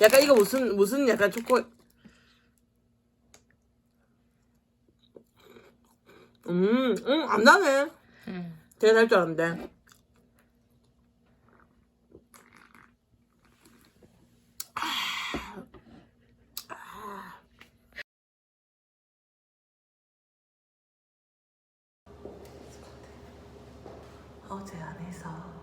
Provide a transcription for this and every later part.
약간 이거 무슨 무슨 약간 초코 음, 음, 안 나네. 응. 되게 달 줄 알았는데. 어제 안에서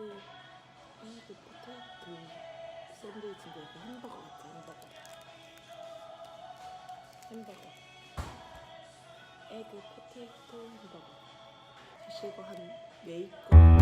에그 에그 포테이토 샌드위치인데 약간 햄버거 같아 햄버거. 햄버거. 에그 포테이토 햄버거. 이거 한 네이거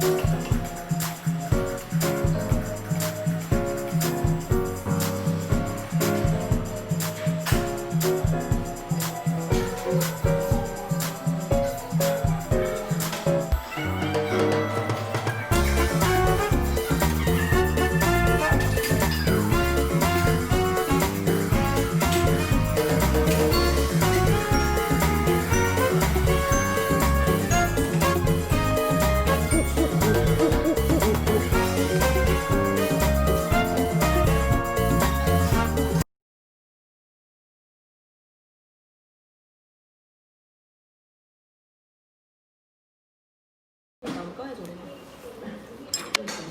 Bye.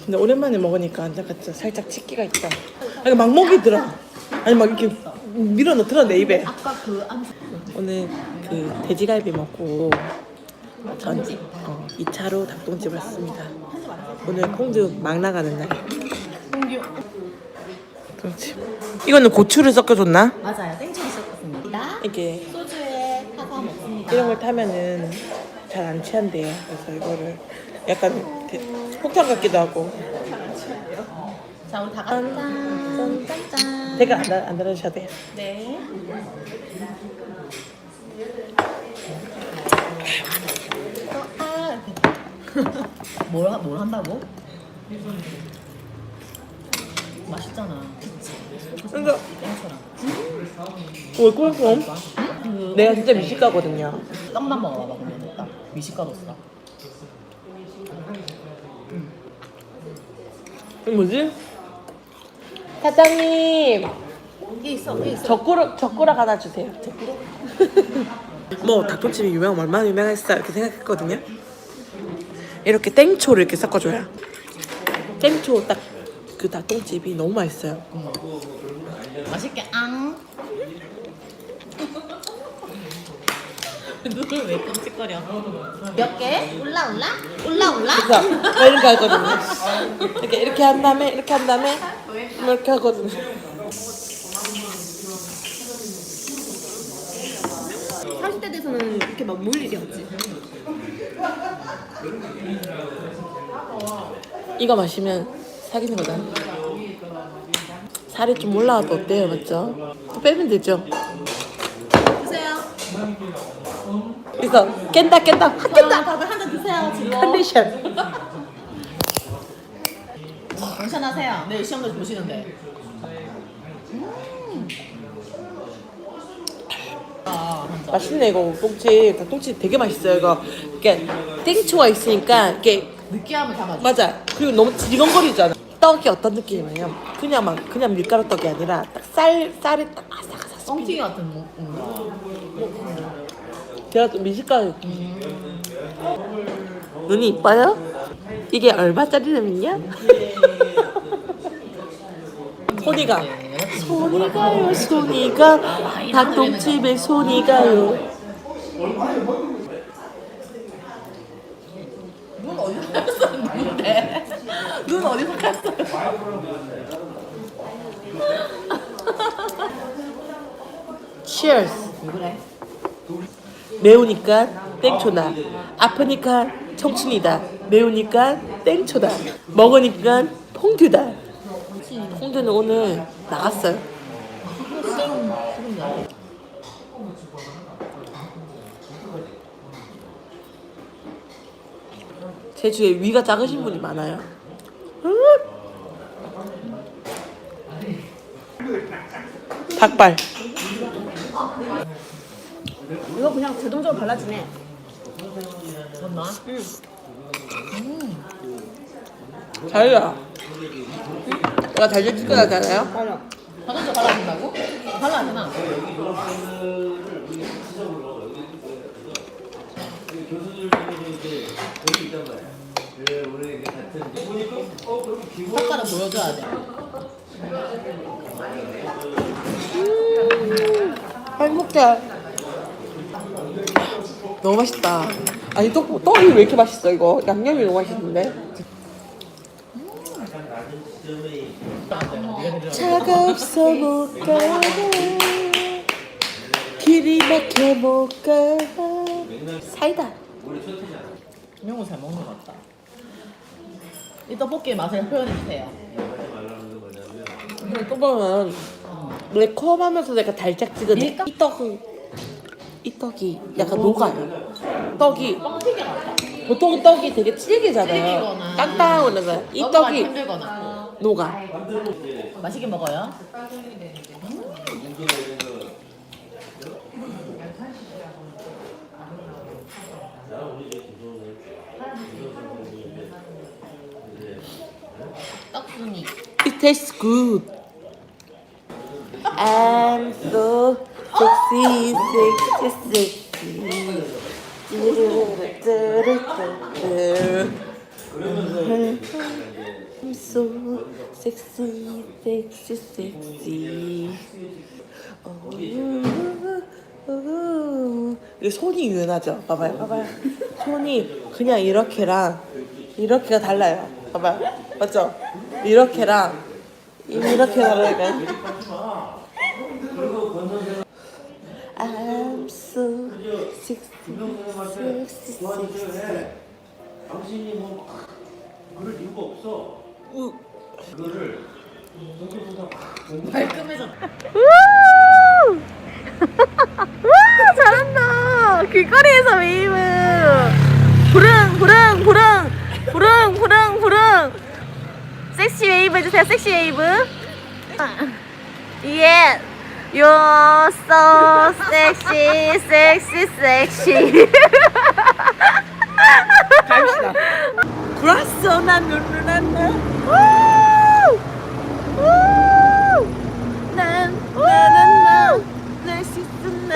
근데 오랜만에 먹으니까 약간 진짜 살짝 치기가 있다. 아니 막 먹이 들어. 아니 막 이렇게 밀어 넣더라 내 입에. 아까 그 안. 오늘 그 돼지갈비 먹고 전 어, 2차로 닭똥집 왔습니다. 오늘 콩주 막 나가는 날. 닭똥집. 이거는 고추를 섞어줬나? 맞아요. 땡초리 섞었습니다. 이게 소주에 타서 먹습니다. 이런 걸 타면은 잘 안 취한대요. 그래서 이거를 약간 대- 폭탄 같기도 하고. 자, 우리 다 같이 짠. 짠짠. 댓글 안, 달- 안 달아주셔도 돼요. 네. 또, 아, 이렇게. 뭘, 하- 뭘 한다고? 맛있잖아. 그치? 그러니까 땡초랑. 왜? 그 내가 진짜 미식가거든요. 떡만 먹어봐봐, 그러면 써. 이거 뭐지? 사장님 이게 있어, 이게 있어. 젓가락 젓가락 하나 주세요. 뭐 닭똥집이 유명하면 얼마나 유명했어 이렇게 생각했거든요. 이렇게 땡초를 이렇게 섞어줘야 땡초 딱 그 닭똥집이 너무 맛있어요. 맛있게 앙. 눈을 왜 끔찍거려? 몇 개? 올라 올라? 올라 올라? 그래서 이렇게 하거든요. 이렇게 이렇게 한 다음에 이렇게 한 다음에 이렇게 하거든요. 40대 돼서는 이렇게 막 모일 일이 없지. 이거 마시면 사귀는 거다. 살이 좀 올라와도 어때요, 맞죠? 또 빼면 되죠. 드세요. 그래서 깬다 깬다 확 자, 깬다 다들 한 잔 드세요. 지금. 컨디션. 괜찮으세요? 내일 시험도 보시는데. 아, 진짜. 맛있네 이거 똥집 닭똥집 되게 맛있어요 이거 이게 땡초가 있으니까 이게 느끼함을 담아줘. 맞아 그리고 너무 지렁거리잖아 떡이 어떤 느낌이냐면 그냥 막 그냥 밀가루 떡이 아니라 딱 쌀 쌀이 딱 아삭아삭 씹히는 뻥튀기 같은 뭐, 뭔가. 제가 좀 미식가 눈이 이뻐요? 이게 얼마짜리냐면요? 손이가 손이 가요 손이 가 닭똥집에 손이 가요 눈 어디서 갔어? 눈인데. 눈 어디서 갔어? Cheers 왜 그래? 매우니까 땡초다. 아프니까 청춘이다. 매우니까 땡초다. 먹으니까 퐁듀다. 퐁듀는 오늘 나갔어요? 제 주위에 위가 작으신 분이 많아요. 닭발 이거 그냥 자동적으로 발라주네. 맞나? 자유야 내가 달려줄 거잖아요 맞아. 화장실 발라준다고? 발라야 되나? 색깔을 보여줘야 돼. 행복해. 너무 맛있다. 아니 떡 떡이 왜 이렇게 맛있어 이거? 양념이 너무 맛있는데. 차가 없어 못 가. 길이 막혀 못 가. 사이다. 명호 잘 먹는 것 같다. 이 떡볶이의 맛을 표현해 주세요. 또 보면 매콤하면서 약간 달짝지근해. 밀가? 이 떡은 이 떡이 약간 녹아요. 떡이 뻥튀기. 보통 떡이 되게 질기잖아요. 질기거나. 땅땅하거나 이 넘어가기 떡이 힘들거나. 녹아. 맛있게 먹어요. 떡순이. It tastes good. I'm so. I'm so sexy, sexy, sexy. 이게 손이 유연하죠? 봐봐요, 봐봐요. 손이 그냥 이렇게랑 이렇게가 달라요. 봐봐요. 맞죠? 이렇게랑 이렇게 다르니까. I'm so sexy, sexy, sexy. 당신이 뭐 그럴 이유가 없어. 우. 그거를 말끔해졌다. 와 잘한다. 길거리에서 웨이브. 부릉 부릉 부릉 부릉 부릉 부릉. 섹시 웨이브 해주세요. 섹시 웨이브. 예. You're so sexy, sexy, sexy. 갑시다. 그라스나 누누나나. 우! 우! 난 나나나 내 시즌